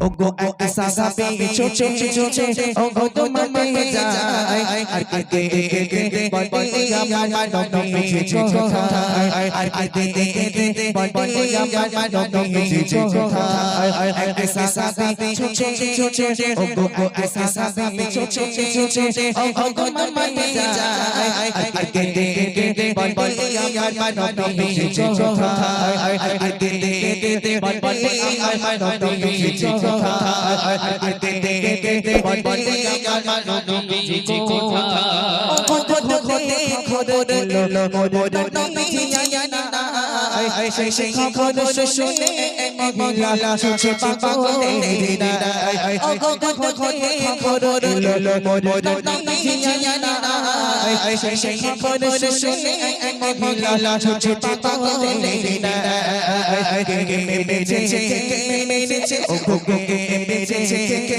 ওগো এক সাসাবে ছোটে ছোটে ওগো তোমাতে যায় আর কে কে কে কে কে বটে আমার ডগডগ পিছে ছোটো থায় আর কে কে কে কে কে বটে আমার ডগডগ পিছে ছোটো থায় এক সাসাবে ছোটে ছোটে ওগো এক সাসাবে ছোটে ছোটে ওগো তোমাতে যায় আর কে কে কে দে বল বল আমার মানো বেশি কথা আর দে দে দে দে বল বল আমার মানো বেশি কথা আর দে দে দে দে বল বল আমার মানো বেশি কথা কত কত দেখো দে লো লো লো লো নো মিছি জানা না আই আই সেই সেই খবর শুনে নীলা সুছে পাগলে দিনা ও গো গো গো গো খবর লো লো মোর জানা সেই খবর শুনে নীলা সুছে পাগলে দিনা কে কে মেরেছে কে মেরেছে ও গো গো মেরেছে কে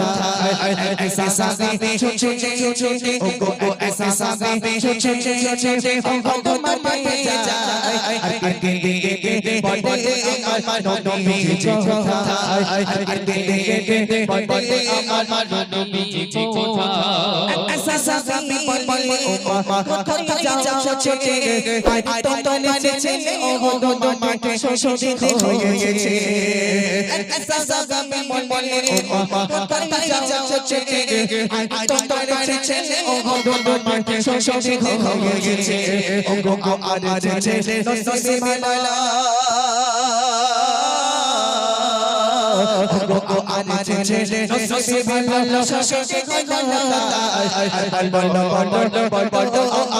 ऐसा सागे छोटे छोटे ओ गो गो ऐसा सागे छोटे छोटे ओ गो गो मत जा अरे गे गे गे गे गे बॉय बॉय आ नो नो मी जी को था अरे गे गे गे गे बॉय बॉय आ नो नो मी जी को था ऐसा सागे बॉय बॉय ओ मत जा छोटे आई तो तो ने चले ओ गो गो गो मत छोटे हो गए ऐसा सागे बॉय बॉय ओ मत जा বেঁচে আজ তো তোমার ছেলে ও গো গো মাঠে শশী হয়ে গেছে ও গো গো আর ছেলে নসিবে মালা গোকো আমারে ছেলে নসিবে মালা শশী হয়ে গেছে বল বল বল বল বল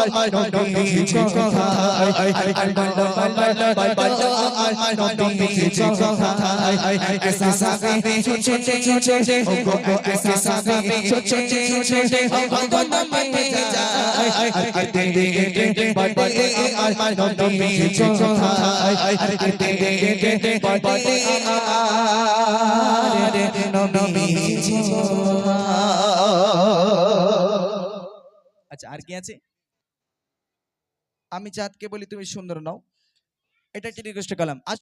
আচ্ছা আর কি আছে? আমি চাঁদকে বলি তুমি সুন্দর নাও। এটা একটি রিকোয়েস্ট আজ